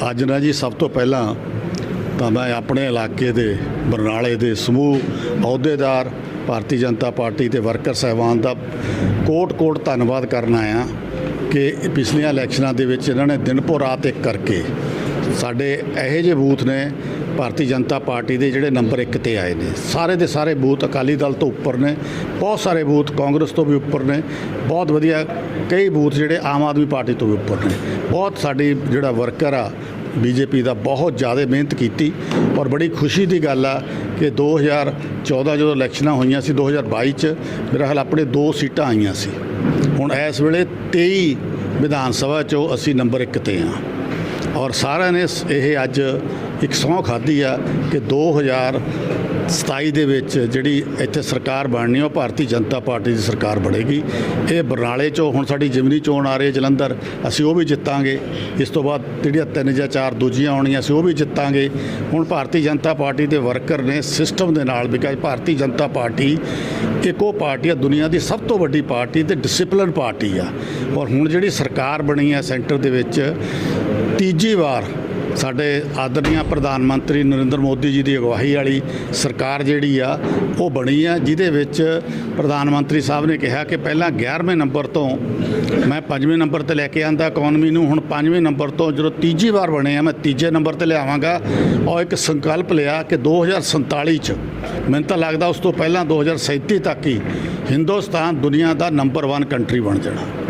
ਅੱਜ ਨਾ ਜੀ ਸਭ ਤੋਂ ਪਹਿਲਾਂ ਤਾਂ ਮੈਂ ਆਪਣੇ ਇਲਾਕੇ ਦੇ, ਬਰਨਾਲੇ ਦੇ ਸਮੂਹ ਅਹੁਦੇਦਾਰ ਭਾਰਤੀ ਜਨਤਾ ਪਾਰਟੀ ਤੇ ਵਰਕਰ ਸਹਿਬਾਨ ਦਾ ਕੋਟ-ਕੋਟ ਧੰਨਵਾਦ ਕਰਨਾ ਆਇਆ ਕਿ ਪਿਛਲੀਆਂ ਇਲੈਕਸ਼ਨਾਂ ਦੇ ਵਿੱਚ ਇਹਨਾਂ ਨੇ ਦਿਨ ਭੋ ਰਾਤ ਇੱਕ ਕਰਕੇ ਸਾਡੇ ਇਹੋ ਜਿਹੇ ਬੂਥ ਨੇ ਭਾਰਤੀ ਜਨਤਾ ਪਾਰਟੀ ਦੇ ਜਿਹੜੇ ਨੰਬਰ 1 ਤੇ ਆਏ ਨੇ। ਸਾਰੇ ਦੇ ਸਾਰੇ ਬੂਥ ਅਕਾਲੀ ਦਲ ਤੋਂ ਉੱਪਰ ਨੇ। ਬਹੁਤ ਸਾਰੇ ਬੂਥ ਕਾਂਗਰਸ ਤੋਂ ਵੀ ਉੱਪਰ ਨੇ। ਬਹੁਤ ਵਧੀਆ ਕਈ ਬੂਥ ਜਿਹੜੇ ਆਮ ਆਦਮੀ ਪਾਰਟੀ ਤੋਂ ਵੀ ਉੱਪਰ ਨੇ। ਬਹੁਤ ਸਾਡੀ ਜਿਹੜਾ ਵਰਕਰ ਆ, ਬੀਜੇਪੀ ਦਾ ਬਹੁਤ ਜ਼ਿਆਦਾ ਮਿਹਨਤ ਕੀਤੀ ਔਰ ਬੜੀ ਖੁਸ਼ੀ ਦੀ ਗੱਲ ਆ ਕਿ 2014 ਜਦੋਂ ਇਲੈਕਸ਼ਨਾਂ ਹੋਈਆਂ ਸੀ 2022 ਚ ਮੇਰਾ ਹਾਲ ਆਪਣੇ ਦੋ ਸੀਟਾਂ ਆਈਆਂ ਸੀ। ਹੁਣ ਇਸ ਵੇਲੇ 23 ਵਿਧਾਨ ਸਭਾ ਚੋਂ ਅਸੀਂ ਨੰਬਰ 1 ਤੇ ਆ। ਔਰ ਸਾਰਿਆਂ ਨੇ ਸ- ਇਹ ਅੱਜ ਇੱਕ ਸਹੁੰ ਖਾਧੀ ਆ ਕਿ 2027 ਦੇ ਵਿੱਚ ਜਿਹੜੀ ਇੱਥੇ ਸਰਕਾਰ ਬਣਨੀ ਉਹ ਭਾਰਤੀ ਜਨਤਾ ਪਾਰਟੀ ਦੀ ਸਰਕਾਰ ਬਣੇਗੀ। ਇਹ ਬਰਨਾਲੇ ਚੋਂ ਹੁਣ ਸਾਡੀ ਜਿਮਨੀ ਚੋਣ ਆ ਰਹੀ ਹੈ ਜਲੰਧਰ, ਅਸੀਂ ਉਹ ਵੀ ਜਿੱਤਾਂਗੇ। ਇਸ ਤੋਂ ਬਾਅਦ ਜਿਹੜੀਆਂ ਤਿੰਨ ਜਾਂ ਚਾਰ ਦੂਜੀਆਂ ਆਉਣੀਆਂ, ਅਸੀਂ ਉਹ ਵੀ ਜਿੱਤਾਂਗੇ। ਹੁਣ ਭਾਰਤੀ ਜਨਤਾ ਪਾਰਟੀ ਦੇ ਵਰਕਰ ਨੇ ਸਿਸਟਮ ਦੇ ਨਾਲ ਬਿਕਾਜ਼ ਭਾਰਤੀ ਜਨਤਾ ਪਾਰਟੀ ਇੱਕ ਉਹ ਪਾਰਟੀ ਆ, ਦੁਨੀਆ ਦੀ ਸਭ ਤੋਂ ਵੱਡੀ ਪਾਰਟੀ ਤੇ ਡਿਸਪਲਿਨ ਪਾਰਟੀ ਆ। ਔਰ ਹੁਣ ਜਿਹੜੀ ਸਰਕਾਰ ਬਣੀ ਆ ਸੈਂਟਰ ਦੇ ਵਿੱਚ, ਤੀਜੀ ਵਾਰ ਸਾਡੇ ਆਦਰਨੀय ਪ੍ਰਧਾਨ ਮੰਤਰੀ ਨਰਿੰਦਰ ਮੋਦੀ ਜੀ ਦੀ ਅਗਵਾਈ ਵਾਲੀ ਸਰਕਾਰ ਜਿਹੜੀ ਆ, ਉਹ ਬਣੀ ਆ, ਜਿਹਦੇ ਵਿੱਚ ਪ੍ਰਧਾਨ ਮੰਤਰੀ ਸਾਹਿਬ ਨੇ ਕਿਹਾ ਕਿ ਪਹਿਲਾਂ 11ਵੇਂ ਨੰਬਰ ਤੋਂ ਮੈਂ 5ਵੇਂ ਨੰਬਰ ਤੇ ਲੈ ਕੇ ਆਂਦਾ, ਇਕਨੋਮੀ ਨੂੰ ਹੁਣ 5ਵੇਂ ਨੰਬਰ ਤੋਂ ਜਦੋਂ ਤੀਜੀ ਵਾਰ ਬਣੇ ਆ, ਮੈਂ ਤੀਜੇ ਨੰਬਰ ਤੇ ਲਿਆਵਾਂਗਾ। ਔਰ ਇੱਕ ਸੰਕਲਪ ਲਿਆ ਕਿ 2047 ਚ, ਮੈਨੂੰ ਤਾਂ ਲੱਗਦਾ ਉਸ ਤੋਂ ਪਹਿਲਾਂ 2037 ਤੱਕ ਹੀ ਹਿੰਦੁਸਤਾਨ ਦੁਨੀਆ ਦਾ ਨੰਬਰ 1 ਕੰਟਰੀ ਬਣ ਜਾਣਾ।